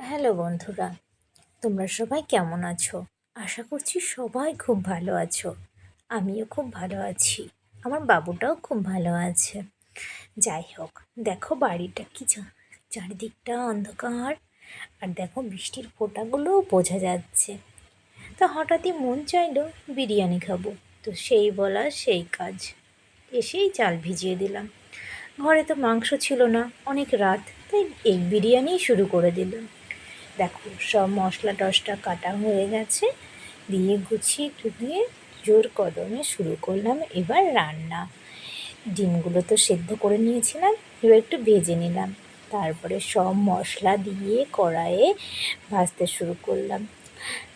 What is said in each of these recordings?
Hello বন্ধুরা, তোমরা সবাই কেমন আছো? আশা করছি সবাই খুব ভালো আছো। আমিও খুব ভালো আছি, আমার বাবুটাও খুব ভালো আছে। যাই হোক, দেখো বাড়িটা কি চারিদিকটা অন্ধকার, আর দেখো বৃষ্টির ফোঁটাগুলোও বোঝা যাচ্ছে। তো হঠাৎই মন চাইলো বিরিয়ানি খাব, তো সেই বলা সেই কাজ। এসেই চাল ভিজিয়ে দিলাম। ঘরে তো মাংস ছিল না, অনেক রাত, তাই এই বিরিয়ানিই শুরু করে দিলাম। দেখো, সব মশলা টশলা কাটা হয়ে গেছে। দিয়ে গুছিয়ে টুকিয়ে জোর কদমে শুরু করলাম এবার রান্না। ডিমগুলো তো সেদ্ধ করে নিয়েছিলাম, এবার একটু ভেজে নিলাম। তারপরে সব মশলা দিয়ে কড়াইয়ে ভাজতে শুরু করলাম।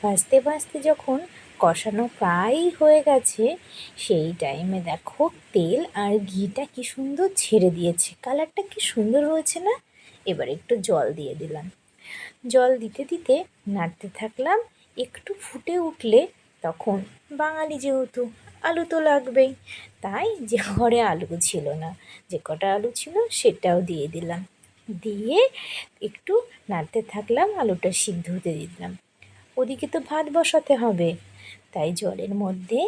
ভাজতে ভাজতে যখন কষানো প্রায় হয়ে গেছে, সেই টাইমে দেখো তেল আর ঘিটা কি সুন্দর ছেড়ে দিয়েছে। কালারটা কি সুন্দর হয়েছে না? এবার একটু জল দিয়ে দিলাম। জল দিতে দিতে নাড়তে থাকলাম। একটু ফুটে উঠলে তখন বাঙালি যেহেতু আলু তো লাগবেই, তাই যে ঘরে আলু ছিল না, যে কটা আলু ছিল সেটাও দিয়ে দিলাম। দিয়ে একটু নাড়তে থাকলাম, আলুটা সিদ্ধ হতে দিলাম। ওদিকে তো ভাত বসাতে হবে, তাই জলের মধ্যে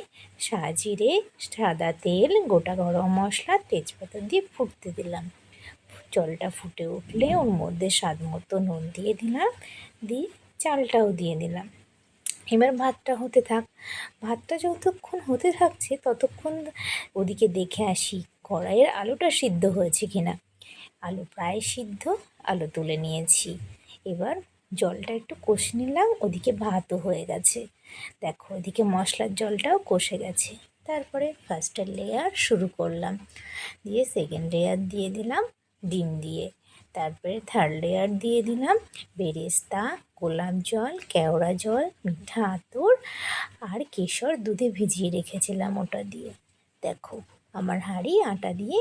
সাজিরে সাদা তেল, গোটা গরম মশলা, তেজপাতা দিয়ে ফুটতে দিলাম। জলটা ফুটে উঠলে ওর মধ্যে স্বাদ মতো নুন দিয়ে দিলাম, দিয়ে চালটাও দিয়ে দিলাম। এবার ভাতটা হতে থাক। ভাতটা যতক্ষণ হতে থাকছে ততক্ষণ ওদিকে দেখে আসি কড়াইয়ের আলুটা সিদ্ধ হয়েছে কিনা। আলু প্রায় সিদ্ধ, আলু তুলে নিয়েছি। এবার জলটা একটু কষে নিলাম, ওদিকে ভাতও হয়ে গেছে। দেখো, ওদিকে মশলার জলটাও কষে গেছে। তারপরে ফার্স্টের লেয়ার শুরু করলাম। দিয়ে সেকেন্ড লেয়ার দিয়ে দিলাম। ডিম দিয়ে। তারপরে থার্ড লেয়ার দিয়ে দিলাম বেরেস্তা, গোলাপ জল, কেওড়া জল, মিঠা আতর আর কেশর দুধে ভিজিয়ে রেখেছিলাম ওটা দিয়ে। দেখো, আমার হাঁড়ি আটা দিয়ে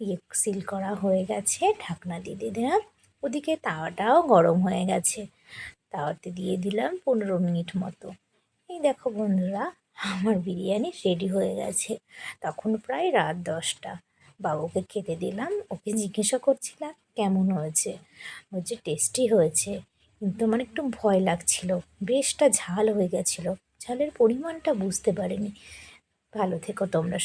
ইয়ে সিল করা হয়ে গেছে, ঢাকনা দিয়ে দিয়ে দিলাম। ওদিকে তাওয়াটাও গরম হয়ে গেছে। তাওয়াতে দিয়ে দিলাম পনেরো মিনিট মতো। এই দেখো বন্ধুরা, আমার বিরিয়ানি রেডি হয়ে গেছে। তখন প্রায় রাত দশটা। বাবুকে খেতে দিলাম ওকে জিজ্ঞাসা করছিলাম কেমন হয়েছে? বলছে টেস্টি হয়েছে। কিন্তু আমার একটু ভয় লাগছিল বেশটা ঝাল হয়ে গেছিল ঝালের পরিমাণটা বুঝতে পারিনি। ভালো থেকো তোমরা